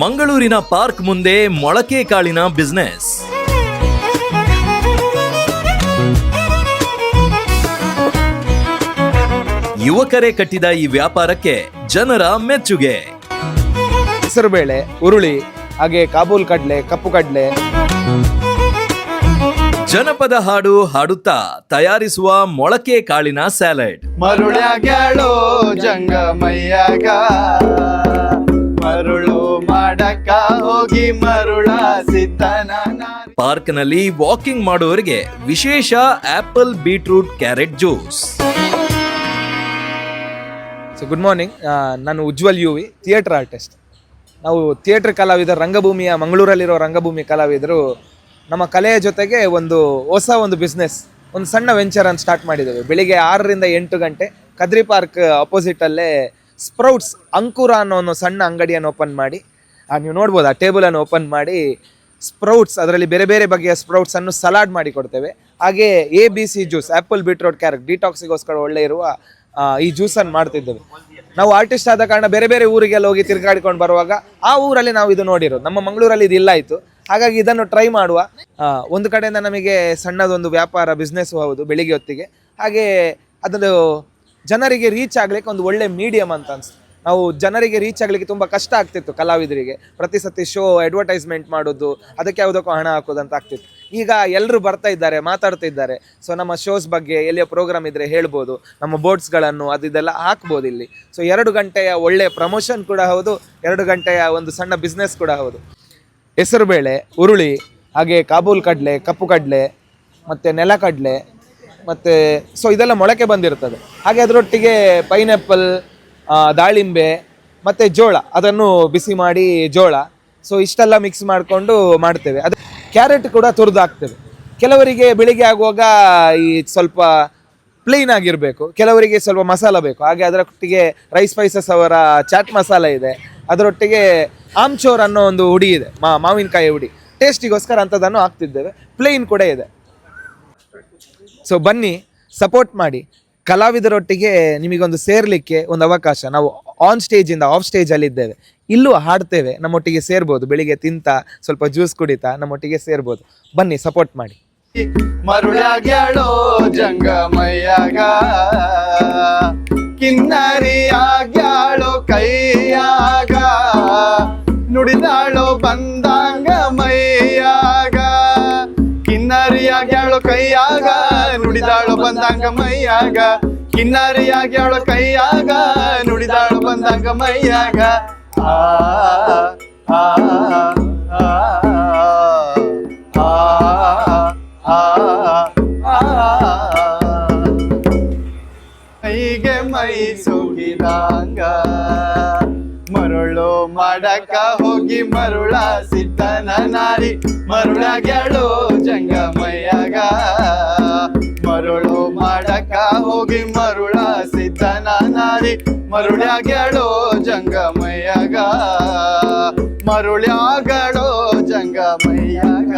ಮಂಗಳೂರಿನ ಪಾರ್ಕ್ ಮುಂದೆ ಮೊಳಕೆ ಕಾಳಿನ ಬಿಸ್ನೆಸ್ ಯುವಕರೇ ಕಟ್ಟಿದ ಈ ವ್ಯಾಪಾರಕ್ಕೆ ಜನರ ಮೆಚ್ಚುಗೆ. ಹೆಸರುಬೇಳೆ ಉರುಳಿ ಹಾಗೆ ಕಾಬೂಲ್ ಕಡ್ಲೆ ಕಪ್ಪು ಕಡ್ಲೆ. ಜನಪದ ಹಾಡು ಹಾಡುತ್ತಾ ತಯಾರಿಸುವ ಮೊಳಕೆ ಕಾಳಿನ ಸ್ಯಾಲೆಡ್ ಮರುಳ್ಯಾಗ್ಯಾಳೋ ಜಂಗಮಯ್ಯಾಗ. ಹೋಗಿ ಮರುಳ ಸಿದ್ದನ ಪಾರ್ಕ್ನಲ್ಲಿ ವಾಕಿಂಗ್ ಮಾಡುವವರಿಗೆ ವಿಶೇಷ apple beetroot carrot juice. So good morning ನಾನು Ujwal U V theatre artist ನಾವು ಥಿಯೇಟರ್ ಕಲಾವಿದರು ರಂಗಭೂಮಿಯ ಮಂಗಳೂರಲ್ಲಿರೋ ರಂಗಭೂಮಿ ಕಲಾವಿದರು ನಮ್ಮ ಕಲೆಯ ಜೊತೆಗೆ ಒಂದು ಹೊಸ ಒಂದು ಬಿಸ್ನೆಸ್ ಒಂದು ಸಣ್ಣ ವೆಂಚರ್ ಅನ್ನು ಸ್ಟಾರ್ಟ್ ಮಾಡಿದ್ದೇವೆ. ಬೆಳಿಗ್ಗೆ ಆರರಿಂದ ಎಂಟು ಗಂಟೆ ಕದ್ರಿ ಪಾರ್ಕ್ ಅಪೋಸಿಟಲ್ಲೇ ಸ್ಪ್ರೌಟ್ಸ್ ಅಂಕುರ ಅನ್ನೋ ಒಂದು ಸಣ್ಣ ಅಂಗಡಿಯನ್ನು ಓಪನ್ ಮಾಡಿ ನೀವು ನೋಡ್ಬೋದು, ಆ ಟೇಬಲನ್ನು ಓಪನ್ ಮಾಡಿ ಸ್ಪ್ರೌಟ್ಸ್ ಅದರಲ್ಲಿ ಬೇರೆ ಬೇರೆ ಬಗೆಯ ಸ್ಪ್ರೌಟ್ಸನ್ನು ಸಲಾಡ್ ಮಾಡಿ ಕೊಡ್ತೇವೆ. ಹಾಗೆ A B C juice apple beetroot carrot ಡಿಟಾಕ್ಸಿಗೋಸ್ಕರ ಒಳ್ಳೆ ಇರುವ ಈ ಜ್ಯೂಸನ್ನು ಮಾಡ್ತಿದ್ದೇವೆ. ನಾವು ಆರ್ಟಿಸ್ಟ್ ಆದ ಕಾರಣ ಬೇರೆ ಬೇರೆ ಊರಿಗೆಲ್ಲ ಹೋಗಿ ತಿರುಗಾಡಿಕೊಂಡು ಬರುವಾಗ ಆ ಊರಲ್ಲಿ ನಾವು ಇದು ನೋಡಿರೋದು. ನಮ್ಮ ಮಂಗಳೂರಲ್ಲಿ ಇದು ಇಲ್ಲ ಆಯಿತು. ಹಾಗಾಗಿ ಇದನ್ನು ಟ್ರೈ ಮಾಡುವ. ಒಂದು ಕಡೆಯಿಂದ ನಮಗೆ ಸಣ್ಣದೊಂದು ವ್ಯಾಪಾರ ಬಿಸ್ನೆಸ್ ಹೌದು, ಬೆಳಿಗ್ಗೆ ಹೊತ್ತಿಗೆ. ಹಾಗೆ ಅದನ್ನು ಜನರಿಗೆ ರೀಚ್ ಆಗಲಿಕ್ಕೆ ಒಂದು ಒಳ್ಳೆ ಮೀಡಿಯಮ್ ಅಂತ ಅನ್ಸುತ್ತೆ. ನಾವು ಜನರಿಗೆ ರೀಚ್ ಆಗಲಿಕ್ಕೆ ತುಂಬ ಕಷ್ಟ ಆಗ್ತಿತ್ತು ಕಲಾವಿದರಿಗೆ. ಪ್ರತಿ ಸತಿ ಶೋ ಅಡ್ವರ್ಟೈಸ್ಮೆಂಟ್ ಮಾಡೋದು, ಅದಕ್ಕೆ ಯಾವುದಕ್ಕೂ ಹಣ ಹಾಕೋದು ಅಂತ ಆಗ್ತಿತ್ತು. ಈಗ ಎಲ್ಲರೂ ಬರ್ತಾ ಇದ್ದಾರೆ, ಮಾತಾಡ್ತಾ ಇದ್ದಾರೆ. ಸೊ ನಮ್ಮ ಶೋಸ್ ಬಗ್ಗೆ ಎಲ್ಲಿಯ ಪ್ರೋಗ್ರಾಮ್ ಇದ್ರೆ ಹೇಳ್ಬೋದು. ನಮ್ಮ ಬೋರ್ಡ್ಸ್ಗಳನ್ನು ಅದು ಇದೆಲ್ಲ ಹಾಕ್ಬೋದು ಇಲ್ಲಿ. ಸೊ ಎರಡು ಗಂಟೆಯ ಒಳ್ಳೆಯ ಪ್ರಮೋಷನ್ ಕೂಡ ಹೌದು, ಎರಡು ಗಂಟೆಯ ಒಂದು ಸಣ್ಣ ಬಿಸ್ನೆಸ್ ಕೂಡ ಹೌದು. ಹೆಸರುಬೇಳೆ ಉರುಳಿ, ಹಾಗೆ ಕಾಬೂಲ್ ಕಡಲೆ, ಕಪ್ಪು ಕಡಲೆ, ಮತ್ತು ನೆಲಕಡಲೆ ಮತ್ತು ಸೊ ಇದೆಲ್ಲ ಮೊಳಕೆ ಬಂದಿರ್ತದೆ ಹಾಗೆ ಅದರೊಟ್ಟಿಗೆ ಪೈನಾಪಲ್ ದಾಳಿಂಬೆ ಮತ್ತು ಜೋಳ, ಅದನ್ನು ಬಿಸಿ ಮಾಡಿ ಜೋಳ. ಸೊ ಇಷ್ಟೆಲ್ಲ ಮಿಕ್ಸ್ ಮಾಡಿಕೊಂಡು ಮಾಡ್ತೇವೆ. ಅದು ಕ್ಯಾರೆಟ್ ಕೂಡ ತುರಿದು ಹಾಕ್ತೇವೆ. ಕೆಲವರಿಗೆ ಬೆಳಿಗ್ಗೆ ಆಗುವಾಗ ಈ ಸ್ವಲ್ಪ ಪ್ಲೇನ್ ಆಗಿರಬೇಕು. ಕೆಲವರಿಗೆ ಸ್ವಲ್ಪ ಮಸಾಲ ಬೇಕು. ಹಾಗೆ ಅದರೊಟ್ಟಿಗೆ ರೈಸ್ ಸ್ಪೈಸಸ್ ಅವರ ಚಾಟ್ ಮಸಾಲ ಇದೆ. ಅದರೊಟ್ಟಿಗೆ ಆಮ್ಚೋರ್ ಅನ್ನೋ ಒಂದು ಹುಡಿ ಇದೆ. ಮಾ, ಮಾವಿನಕಾಯಿ ಹುಡಿ. ಟೇಸ್ಟಿಗೋಸ್ಕರ ಅಂಥದ್ದನ್ನು ಹಾಕ್ತಿದ್ದೇವೆ. ಪ್ಲೇನ್ ಕೂಡ ಇದೆ. ಸೊ ಬನ್ನಿ ಸಪೋರ್ಟ್ ಮಾಡಿ. ಕಲಾವಿದರೊಟ್ಟಿಗೆ ನಿಮಗೊಂದು ಸೇರ್ಲಿಕ್ಕೆ ಒಂದು ಅವಕಾಶ. ನಾವು ಆನ್ ಸ್ಟೇಜಿಂದ ಆಫ್ ಸ್ಟೇಜಲ್ಲಿ ಇದ್ದೇವೆ. ಇಲ್ಲೂ ಹಾಡ್ತೇವೆ, ನಮ್ಮೊಟ್ಟಿಗೆ ಸೇರ್ಬೋದು. ಬೆಳಿಗ್ಗೆ ತಿಂತ, ಸ್ವಲ್ಪ ಜ್ಯೂಸ್ ಕುಡಿತಾ, ನಮ್ಮೊಟ್ಟಿಗೆ ಸೇರ್ಬೋದು. ಬನ್ನಿ ಸಪೋರ್ಟ್ ಮಾಡಿ. ಮರುಳಾಗ್ಯಾಳೋ ಜಂಗಮಯ್ಯಾಗ. ಕಿನ್ನರಿ ಆಗ್ಯಾಳೋ ಕೈಯಾಗ. ನುಡಿದಾಳೋ ಬಂದಾಂಗ ಮೈಯಾಗ ಕಿನ್ನರಿ ಆಗ್ಯಾಳೋ ಕೈಯಾಗ. ನುಡಿದಾಳೋ ಬಂದಂಗ ಮೈಯಾಗ ಕಿನ್ನಾರಿಯಾಗಿ ಅವಳ ಕೈಯಾಗ ನುಡಿದಾಳು ಬಂದಂಗ ಮೈಯಾಗ ಆ ಆ ಮೈಗೆ ಮೈ ಸುಗಿದಂಗ ಮರುಳು ಮಾಡಕ ಹೋಗಿ ಮರುಳ ಸಿದ್ದನ ನಾರಿ ಮರುಳ ಗೆಳು ಮರುಳು ನಾರಿ ಮರುಳ್ಯಾಗ್ಯಾಳೋ ಜಂಗಮಯ್ಯಾಗ. ಮರುಳ್ಯಾಗಳೋ ಜಂಗಮಯ್ಯಾಗ.